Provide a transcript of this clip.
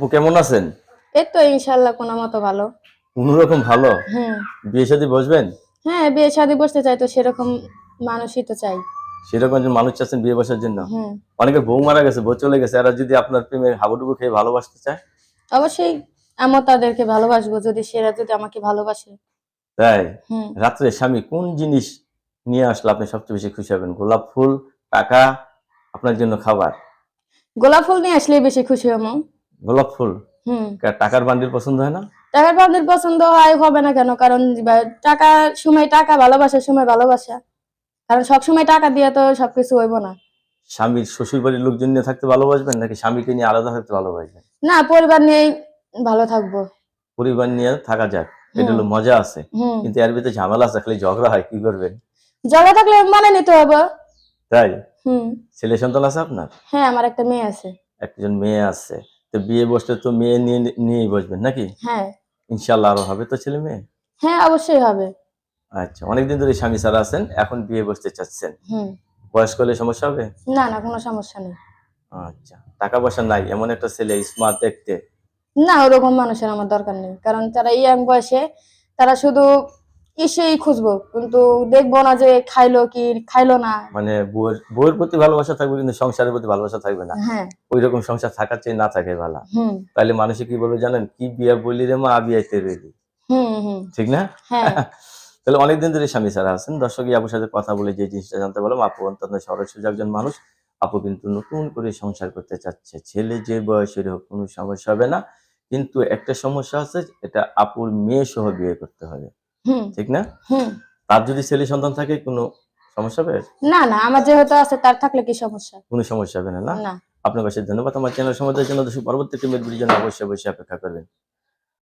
আপু কেমন আছেন? এই তো ইনশাল্লাহ কোনো মতো ভালো। কোনোরকম ভালো? হুম। বিয়ে শাদী বসবেন? হ্যাঁ বিয়ে শাদী বসতে চাই তো সেরকম মানুষই তো চাই। সেরকম একজন মানুষ চাচ্ছেন বিয়ে বসার জন্য? হুম। অনেকের বউ মারা গেছে বউ চলে গেছে এরা যদি আপনার প্রেমে হাবুডুবু খেয়ে ভালোবাসতে চায়? অবশ্যই আমিও তাদেরকে ভালোবাসবো যদি সেরা যদি আমাকে ভালোবাসে। তাই? হুম। রাত্রে স্বামী কোন জিনিস নিয়ে আসলে আপনি সবচেয়ে বেশি খুশি হবেন? গোলাপ ফুল টাকা আপনার জন্য খাবার? গোলাপ ফুল নিয়ে আসলে বেশি খুশি হব। গোলাপ ফুল টাকার বান্ডিল পছন্দ হয় না? টাকার বাবদের পছন্দ হয় হবে না কেন? কারণ টাকা সময় টাকা ভালোবাসার সময় ভালোবাসা। কারণ সব সময় টাকা দিয়ে তো সবকিছু হইব না। স্বামীর শ্বশুর বাড়ির লোকজন নিয়ে থাকতে ভালোবাসবেন নাকি স্বামীকে নিয়ে আলাদা থাকতে ভালোবাসবেন? না পরিবার নিয়েই ভালো থাকব। পরিবার নিয়ে থাকা যাক এটা হলো মজা আছে। কিন্তু এর ভিতরে ঝামেলা আছে খালি ঝগড়া হয় কি করবেন? জগা থাকলে মানে নিতে হবে তাই? হুম। ছেলে সন্তান আছে আপনার? হ্যাঁ আমার একটা মেয়ে আছে। একজন মেয়ে আছে। তো বিয়ে বসলে তো মেয়ে নিয়ে নিয়েই বসবেন নাকি? হ্যাঁ। ইনশাল্লাহ আরও হবে তো ছেলে মেয়ে? হ্যাঁ অবশ্যই হবে। আচ্ছা অনেকদিন ধরে স্বামী ছাড়া আছেন এখন বিয়ে বসতে চাচ্ছেন। হুম। বয়স করলে সমস্যা হবে? না না কোনো সমস্যা নেই। আচ্ছা টাকা পয়সা নাই এমন একটা ছেলে স্মার্ট দেখতে। না ওরকম মানুষের আমার দরকার নেই কারণ তারা ইয়াং বয়সে তারা শুধু ইসেই খুঁজবো কিন্তু দেখব না যে খাইলো কি খাইলো না। মানে বউয়ের বউয়ের প্রতি ভালোবাসা থাকবে কিন্তু সংসারের প্রতি ভালোবাসা থাকবে না। হ্যাঁ। ওই রকম সংসার থাকার চেয়ে না থাকে ভালো। তাহলে মানুষে কি বলবে জানেন? কি বিয়া বলি রে মা বিয়াইতে হুম ঠিক না? হ্যাঁ। তাহলে অনেকদিন ধরে স্বামী ছাড়া আছেন। দর্শক আপুর সাথে কথা বলে যে জিনিসটা জানতে পারলাম আপু অত্যন্ত সরল সোজা একজন মানুষ আপু কিন্তু নতুন করে সংসার করতে চাচ্ছে। ছেলে যে বয়সের হোক কোনো সমস্যা হবে না। কিন্তু একটা সমস্যা আছে এটা আপুর মেয়ে সহ বিয়ে করতে হবে। ঠিক না? হুম। তার যদি ছেলে সন্তান থাকে কোনো সমস্যা হবে? না না আমার যেহেতু আছে তার থাকলে কি সমস্যা? কোনো সমস্যা হবে না না? আপনার কাছে ধন্যবাদ। আমার চ্যানেল সমাজের জন্য পরবর্তী টিমের জন্য অবশ্যই অবশ্যই অপেক্ষা করবেন।